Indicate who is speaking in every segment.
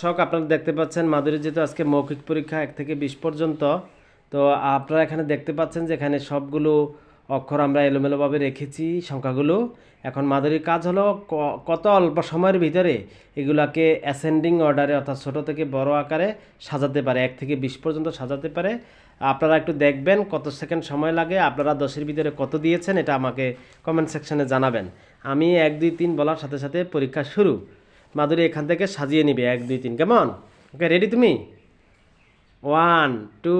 Speaker 1: শখ আপনারা দেখতে পাচ্ছেন মাধুরী যেহেতু আজকে মৌখিক পরীক্ষা এক থেকে বিশ পর্যন্ত তো আপনারা এখানে দেখতে পাচ্ছেন যে এখানে সবগুলো অক্ষর আমরা এলোমেলোভাবে রেখেছি সংখ্যাগুলো এখন মাধুরীর কাজ হলো কত অল্প সময়ের ভিতরে এগুলাকে অ্যাসেন্ডিং অর্ডারে অর্থাৎ ছোটো থেকে বড় আকারে সাজাতে পারে এক থেকে বিশ পর্যন্ত সাজাতে পারে আপনারা একটু দেখবেন কত সেকেন্ড সময় লাগে আপনারা দশের ভিতরে কত দিয়েছেন এটা আমাকে কমেন্ট সেকশনে জানাবেন আমি এক দুই তিন বলার সাথে সাথে পরীক্ষা শুরু মাধুরী এখান থেকে সাজিয়ে নিবে এক দুই তিন কেমন ওকে রেডি তুমি ওয়ান টু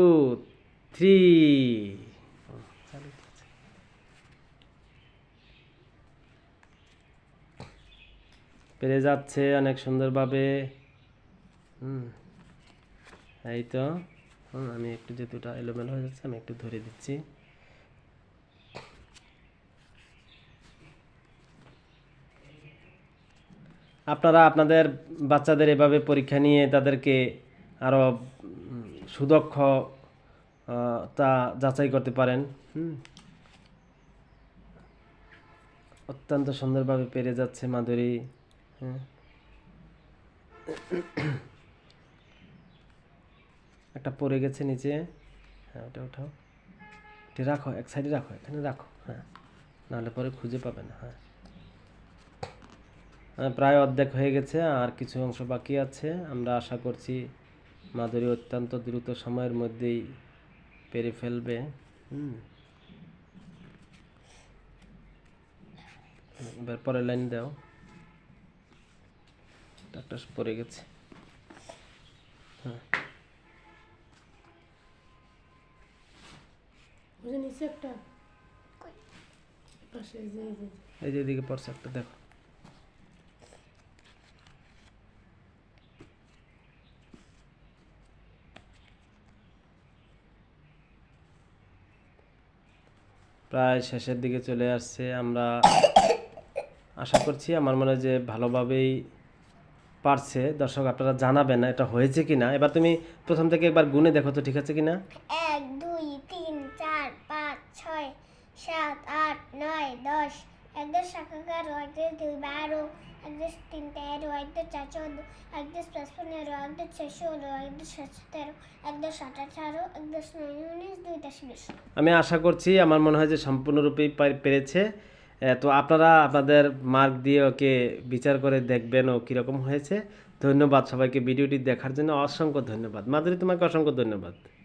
Speaker 1: থ্রি পেরে যাচ্ছে অনেক সুন্দরভাবে হুম এই তো আমি একটু যেহেতু এলোমেলো হয়ে যাচ্ছে আমি একটু ধরে দিচ্ছি আপনারা আপনাদের বাচ্চাদের এভাবে পরীক্ষা নিয়ে তাদেরকে আরও সুদক্ষ তা যাচাই করতে পারেন অত্যন্ত সুন্দরভাবে পেরে যাচ্ছে মাধুরী হ্যাঁ একটা পড়ে গেছে নিচে হ্যাঁ ওটা ওঠাও রাখো এক সাইডে রাখো এখানে রাখো হ্যাঁ নাহলে পরে খুঁজে পাবে না হ্যাঁ প্রায় অর্ধেক হয়ে গেছে আর কিছু অংশ বাকি আছে আমরা আশা করছি মাধুরী অত্যন্ত দ্রুত সময়ের মধ্যেই পেরে ফেলবে এবার পরের লাইন দাও একটা পরে গেছে হ্যাঁ এই যে এদিকে পড়ছে একটা দেখো প্রায় শেষের দিকে চলে আসছে আমরা আশা করছি আমার মনে হয় যে ভালোভাবেই পারছে দর্শক আপনারা জানাবেন না এটা হয়েছে কি না এবার তুমি প্রথম থেকে একবার গুনে দেখো তো ঠিক আছে কি না
Speaker 2: এক দুই তিন চার পাঁচ ছয় সাত আট নয় দশ এক দশ একাকার এক দশ দুই বারো এক দশ তিন তেরো এক দশ চার চোদ্দ এক দশ পাঁচ পনেরো এক
Speaker 1: আমি আশা করছি আমার মনে হয় যে সম্পূর্ণরূপেই পেরেছে তো আপনারা আপনাদের মার্ক দিয়ে ওকে বিচার করে দেখবেন ও কীরকম হয়েছে ধন্যবাদ সবাইকে ভিডিওটি দেখার জন্য অসংখ্য ধন্যবাদ মাধুরী তোমাকে অসংখ্য ধন্যবাদ